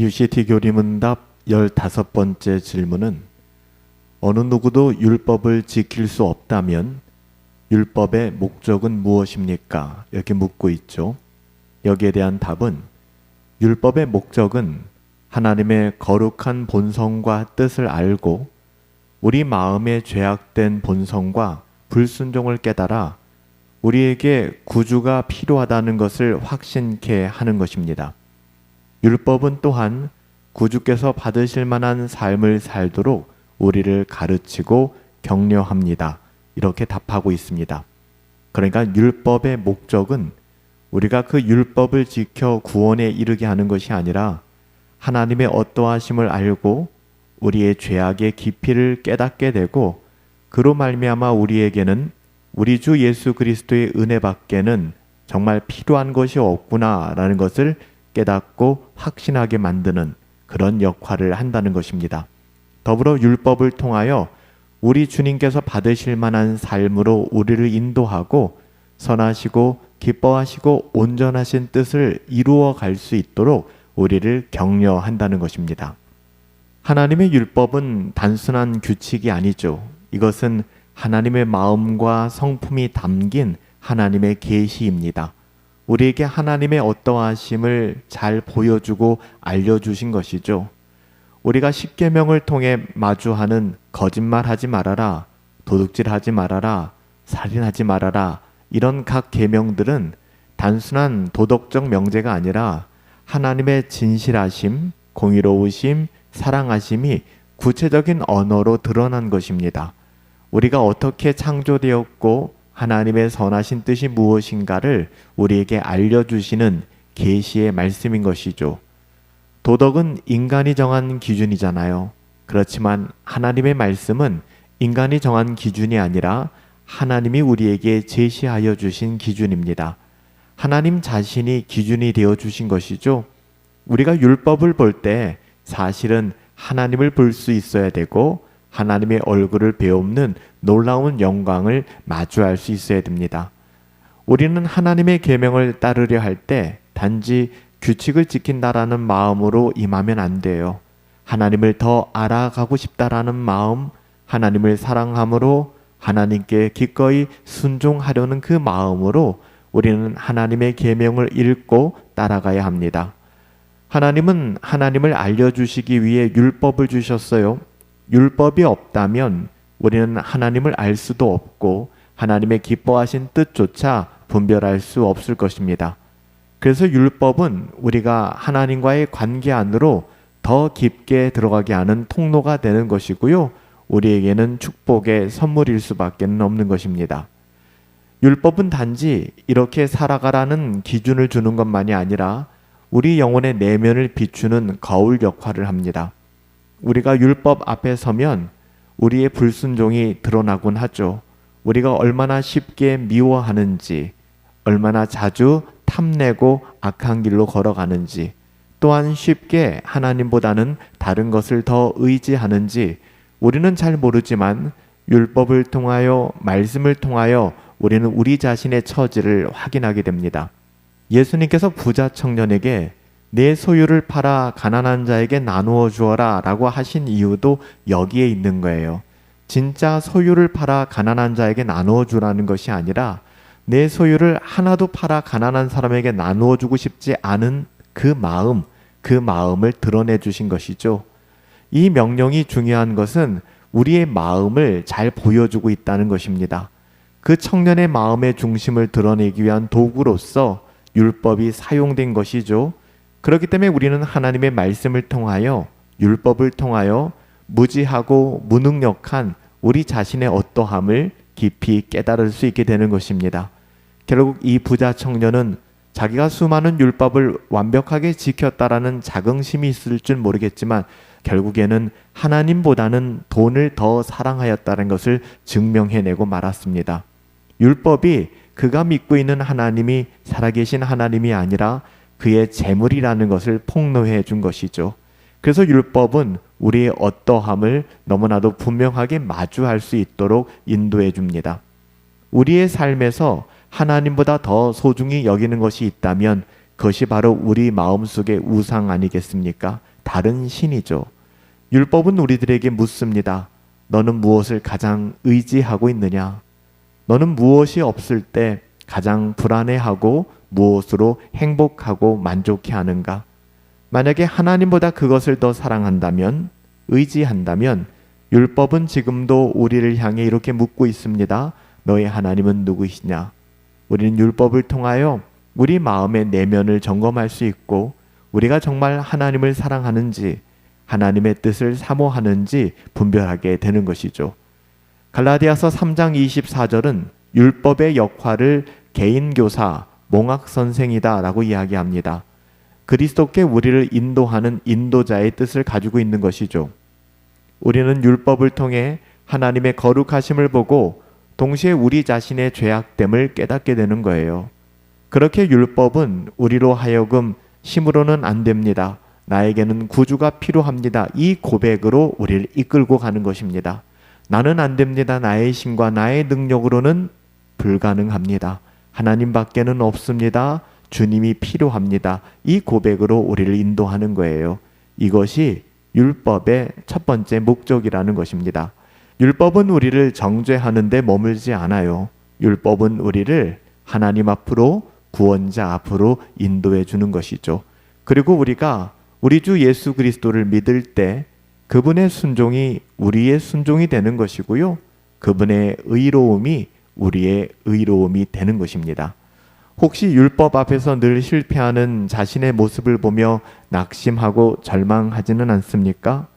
UCT 교리문답 15번째 질문은 어느 누구도 율법을 지킬 수 없다면 율법의 목적은 무엇입니까? 이렇게 묻고 있죠. 여기에 대한 답은 율법의 목적은 하나님의 거룩한 본성과 뜻을 알고 우리 마음의 죄악된 본성과 불순종을 깨달아 우리에게 구주가 필요하다는 것을 확신케 하는 것입니다. 율법은 또한 구주께서 받으실 만한 삶을 살도록 우리를 가르치고 격려합니다. 이렇게 답하고 있습니다. 그러니까 율법의 목적은 우리가 그 율법을 지켜 구원에 이르게 하는 것이 아니라 하나님의 어떠하심을 알고 우리의 죄악의 깊이를 깨닫게 되고 그로 말미암아 우리에게는 우리 주 예수 그리스도의 은혜밖에는 정말 필요한 것이 없구나라는 것을 깨닫고 확신하게 만드는 그런 역할을 한다는 것입니다. 더불어 율법을 통하여 우리 주님께서 받으실 만한 삶으로 우리를 인도하고 선하시고 기뻐하시고 온전하신 뜻을 이루어 갈 수 있도록 우리를 격려한다는 것입니다. 하나님의 율법은 단순한 규칙이 아니죠. 이것은 하나님의 마음과 성품이 담긴 하나님의 계시입니다. 우리에게 하나님의 어떠하심을 잘 보여주고 알려주신 것이죠. 우리가 십계명을 통해 마주하는 거짓말하지 말아라, 도둑질하지 말아라, 살인하지 말아라 이런 각 계명들은 단순한 도덕적 명제가 아니라 하나님의 진실하심, 공의로우심, 사랑하심이 구체적인 언어로 드러난 것입니다. 우리가 어떻게 창조되었고 하나님의 선하신 뜻이 무엇인가를 우리에게 알려주시는 계시의 말씀인 것이죠. 도덕은 인간이 정한 기준이잖아요. 그렇지만 하나님의 말씀은 인간이 정한 기준이 아니라 하나님이 우리에게 제시하여 주신 기준입니다. 하나님 자신이 기준이 되어 주신 것이죠. 우리가 율법을 볼 때 사실은 하나님을 볼 수 있어야 되고 하나님의 얼굴을 배움는 놀라운 영광을 마주할 수 있어야 됩니다. 우리는 하나님의 계명을 따르려 할 때 단지 규칙을 지킨다라는 마음으로 임하면 안 돼요. 하나님을 더 알아가고 싶다라는 마음, 하나님을 사랑함으로 하나님께 기꺼이 순종하려는 그 마음으로 우리는 하나님의 계명을 읽고 따라가야 합니다. 하나님은 하나님을 알려주시기 위해 율법을 주셨어요. 율법이 없다면 우리는 하나님을 알 수도 없고 하나님의 기뻐하신 뜻조차 분별할 수 없을 것입니다. 그래서 율법은 우리가 하나님과의 관계 안으로 더 깊게 들어가게 하는 통로가 되는 것이고요. 우리에게는 축복의 선물일 수밖에 없는 것입니다. 율법은 단지 이렇게 살아가라는 기준을 주는 것만이 아니라 우리 영혼의 내면을 비추는 거울 역할을 합니다. 우리가 율법 앞에 서면 우리의 불순종이 드러나곤 하죠. 우리가 얼마나 쉽게 미워하는지, 얼마나 자주 탐내고 악한 길로 걸어가는지, 또한 쉽게 하나님보다는 다른 것을 더 의지하는지 우리는 잘 모르지만 율법을 통하여 말씀을 통하여 우리는 우리 자신의 처지를 확인하게 됩니다. 예수님께서 부자 청년에게 내 소유를 팔아 가난한 자에게 나누어 주어라 라고 하신 이유도 여기에 있는 거예요. 진짜 소유를 팔아 가난한 자에게 나누어 주라는 것이 아니라 내 소유를 하나도 팔아 가난한 사람에게 나누어 주고 싶지 않은 그 마음, 그 마음을 드러내 주신 것이죠. 이 명령이 중요한 것은 우리의 마음을 잘 보여주고 있다는 것입니다. 그 청년의 마음의 중심을 드러내기 위한 도구로서 율법이 사용된 것이죠. 그렇기 때문에 우리는 하나님의 말씀을 통하여 율법을 통하여 무지하고 무능력한 우리 자신의 어떠함을 깊이 깨달을 수 있게 되는 것입니다. 결국 이 부자 청년은 자기가 수많은 율법을 완벽하게 지켰다라는 자긍심이 있을 줄 모르겠지만 결국에는 하나님보다는 돈을 더 사랑하였다는 것을 증명해내고 말았습니다. 율법이 그가 믿고 있는 하나님이 살아계신 하나님이 아니라 그의 재물이라는 것을 폭로해 준 것이죠. 그래서 율법은 우리의 어떠함을 너무나도 분명하게 마주할 수 있도록 인도해 줍니다. 우리의 삶에서 하나님보다 더 소중히 여기는 것이 있다면 그것이 바로 우리 마음속의 우상 아니겠습니까? 다른 신이죠. 율법은 우리들에게 묻습니다. 너는 무엇을 가장 의지하고 있느냐? 너는 무엇이 없을 때 가장 불안해하고 무엇으로 행복하고 만족해 하는가? 만약에 하나님보다 그것을 더 사랑한다면, 의지한다면, 율법은 지금도 우리를 향해 이렇게 묻고 있습니다. 너의 하나님은 누구시냐? 우리는 율법을 통하여 우리 마음의 내면을 점검할 수 있고, 우리가 정말 하나님을 사랑하는지, 하나님의 뜻을 사모하는지 분별하게 되는 것이죠. 갈라디아서 3장 24절은 율법의 역할을 개인 교사, 몽학 선생이다라고 이야기합니다. 그리스도께 우리를 인도하는 인도자의 뜻을 가지고 있는 것이죠. 우리는 율법을 통해 하나님의 거룩하심을 보고 동시에 우리 자신의 죄악됨을 깨닫게 되는 거예요. 그렇게 율법은 우리로 하여금 힘으로는 안 됩니다. 나에게는 구주가 필요합니다. 이 고백으로 우리를 이끌고 가는 것입니다. 나는 안 됩니다. 나의 힘과 나의 능력으로는 불가능합니다. 하나님밖에는 없습니다. 주님이 필요합니다. 이 고백으로 우리를 인도하는 거예요. 이것이 율법의 첫 번째 목적이라는 것입니다. 율법은 우리를 정죄하는데 머물지 않아요. 율법은 우리를 하나님 앞으로 구원자 앞으로 인도해 주는 것이죠. 그리고 우리가 우리 주 예수 그리스도를 믿을 때 그분의 순종이 우리의 순종이 되는 것이고요. 그분의 의로움이 우리의 의로움이 되는 것입니다. 혹시 율법 앞에서 늘 실패하는 자신의 모습을 보며 낙심하고 절망하지는 않습니까?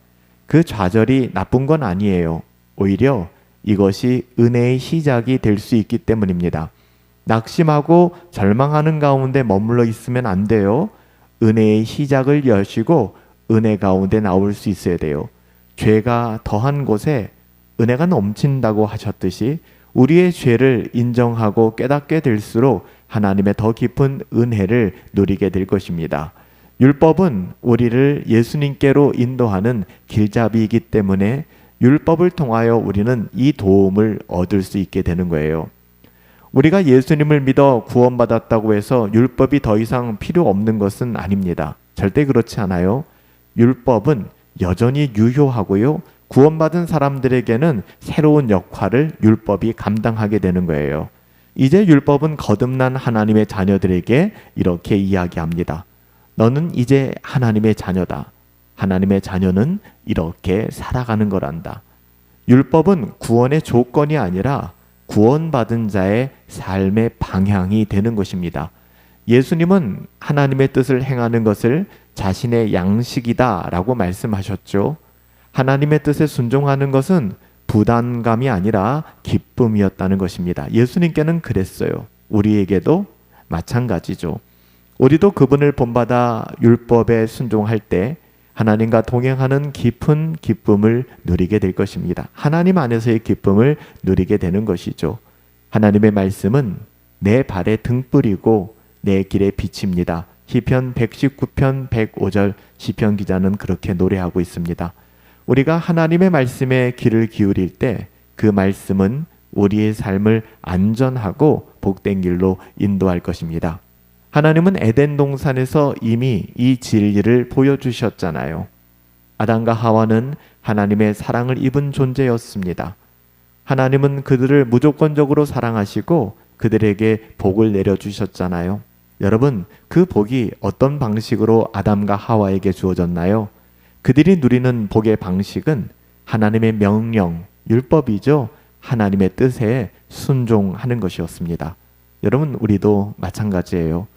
그 좌절이 나쁜 건 아니에요. 오히려 이것이 은혜의 시작이 될 수 있기 때문입니다. 낙심하고 절망하는 가운데 머물러 있으면 안 돼요. 은혜의 시작을 여시고 은혜 가운데 나올 수 있어야 돼요. 죄가 더한 곳에 은혜가 넘친다고 하셨듯이 우리의 죄를 인정하고 깨닫게 될수록 하나님의 더 깊은 은혜를 누리게 될 것입니다. 율법은 우리를 예수님께로 인도하는 길잡이이기 때문에 율법을 통하여 우리는 이 도움을 얻을 수 있게 되는 거예요. 우리가 예수님을 믿어 구원받았다고 해서 율법이 더 이상 필요 없는 것은 아닙니다. 절대 그렇지 않아요. 율법은 여전히 유효하고요. 구원받은 사람들에게는 새로운 역할을 율법이 감당하게 되는 거예요. 이제 율법은 거듭난 하나님의 자녀들에게 이렇게 이야기합니다. 너는 이제 하나님의 자녀다. 하나님의 자녀는 이렇게 살아가는 거란다. 율법은 구원의 조건이 아니라 구원받은 자의 삶의 방향이 되는 것입니다. 예수님은 하나님의 뜻을 행하는 것을 자신의 양식이다 라고 말씀하셨죠. 하나님의 뜻에 순종하는 것은 부담감이 아니라 기쁨이었다는 것입니다. 예수님께는 그랬어요. 우리에게도 마찬가지죠. 우리도 그분을 본받아 율법에 순종할 때 하나님과 동행하는 깊은 기쁨을 누리게 될 것입니다. 하나님 안에서의 기쁨을 누리게 되는 것이죠. 하나님의 말씀은 내 발의 등불이고 내 길의 빛입니다. 시편 119편 105절 시편 기자는 그렇게 노래하고 있습니다. 우리가 하나님의 말씀에 귀를 기울일 때 그 말씀은 우리의 삶을 안전하고 복된 길로 인도할 것입니다. 하나님은 에덴 동산에서 이미 이 진리를 보여주셨잖아요. 아담과 하와는 하나님의 사랑을 입은 존재였습니다. 하나님은 그들을 무조건적으로 사랑하시고 그들에게 복을 내려주셨잖아요. 여러분, 그 복이 어떤 방식으로 아담과 하와에게 주어졌나요? 그들이 누리는 복의 방식은 하나님의 명령, 율법이죠. 하나님의 뜻에 순종하는 것이었습니다. 여러분, 우리도 마찬가지예요.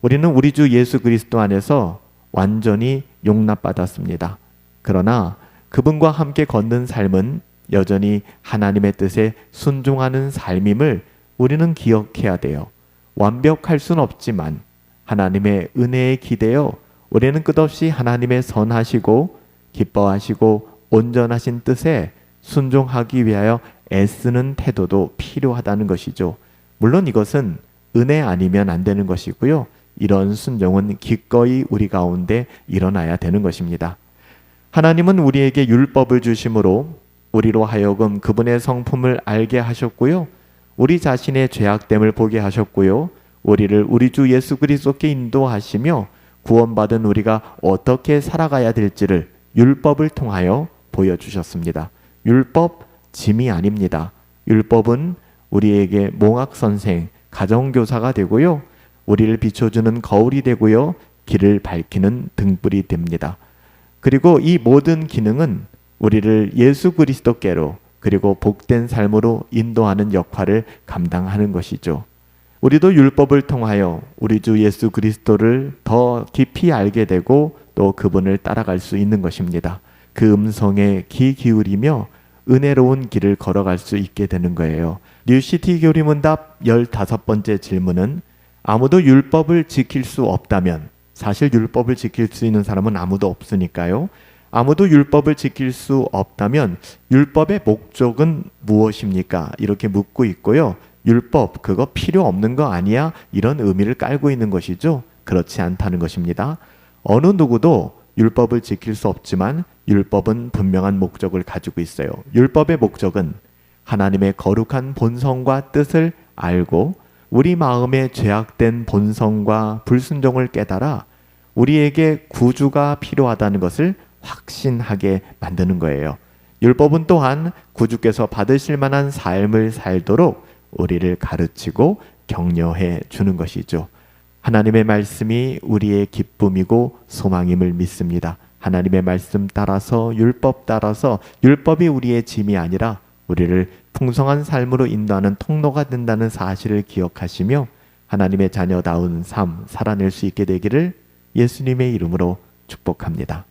우리는 우리 주 예수 그리스도 안에서 완전히 용납받았습니다. 그러나 그분과 함께 걷는 삶은 여전히 하나님의 뜻에 순종하는 삶임을 우리는 기억해야 돼요. 완벽할 순 없지만 하나님의 은혜에 기대어 우리는 끝없이 하나님의 선하시고 기뻐하시고 온전하신 뜻에 순종하기 위하여 애쓰는 태도도 필요하다는 것이죠. 물론 이것은 은혜 아니면 안 되는 것이고요. 이런 순종은 기꺼이 우리 가운데 일어나야 되는 것입니다. 하나님은 우리에게 율법을 주심으로 우리로 하여금 그분의 성품을 알게 하셨고요. 우리 자신의 죄악됨을 보게 하셨고요. 우리를 우리 주 예수 그리스도께 인도하시며 구원받은 우리가 어떻게 살아가야 될지를 율법을 통하여 보여주셨습니다. 율법 짐이 아닙니다. 율법은 우리에게 몽학 선생, 가정교사가 되고요. 우리를 비춰주는 거울이 되고요. 길을 밝히는 등불이 됩니다. 그리고 이 모든 기능은 우리를 예수 그리스도께로 그리고 복된 삶으로 인도하는 역할을 감당하는 것이죠. 우리도 율법을 통하여 우리 주 예수 그리스도를 더 깊이 알게 되고 또 그분을 따라갈 수 있는 것입니다. 그 음성에 귀 기울이며 은혜로운 길을 걸어갈 수 있게 되는 거예요. 뉴시티 교리문답 15번째 질문은 아무도 율법을 지킬 수 없다면 사실 율법을 지킬 수 있는 사람은 아무도 없으니까요. 아무도 율법을 지킬 수 없다면 율법의 목적은 무엇입니까? 이렇게 묻고 있고요. 율법 그거 필요 없는 거 아니야? 이런 의미를 깔고 있는 것이죠. 그렇지 않다는 것입니다. 어느 누구도 율법을 지킬 수 없지만 율법은 분명한 목적을 가지고 있어요. 율법의 목적은 하나님의 거룩한 본성과 뜻을 알고 우리 마음에 죄악된 본성과 불순종을 깨달아 우리에게 구주가 필요하다는 것을 확신하게 만드는 거예요. 율법은 또한 구주께서 받으실 만한 삶을 살도록 우리를 가르치고 격려해 주는 것이죠. 하나님의 말씀이 우리의 기쁨이고 소망임을 믿습니다. 하나님의 말씀 따라서 율법 따라서 율법이 우리의 짐이 아니라 우리를 풍성한 삶으로 인도하는 통로가 된다는 사실을 기억하시며 하나님의 자녀다운 삶 살아낼 수 있게 되기를 예수님의 이름으로 축복합니다.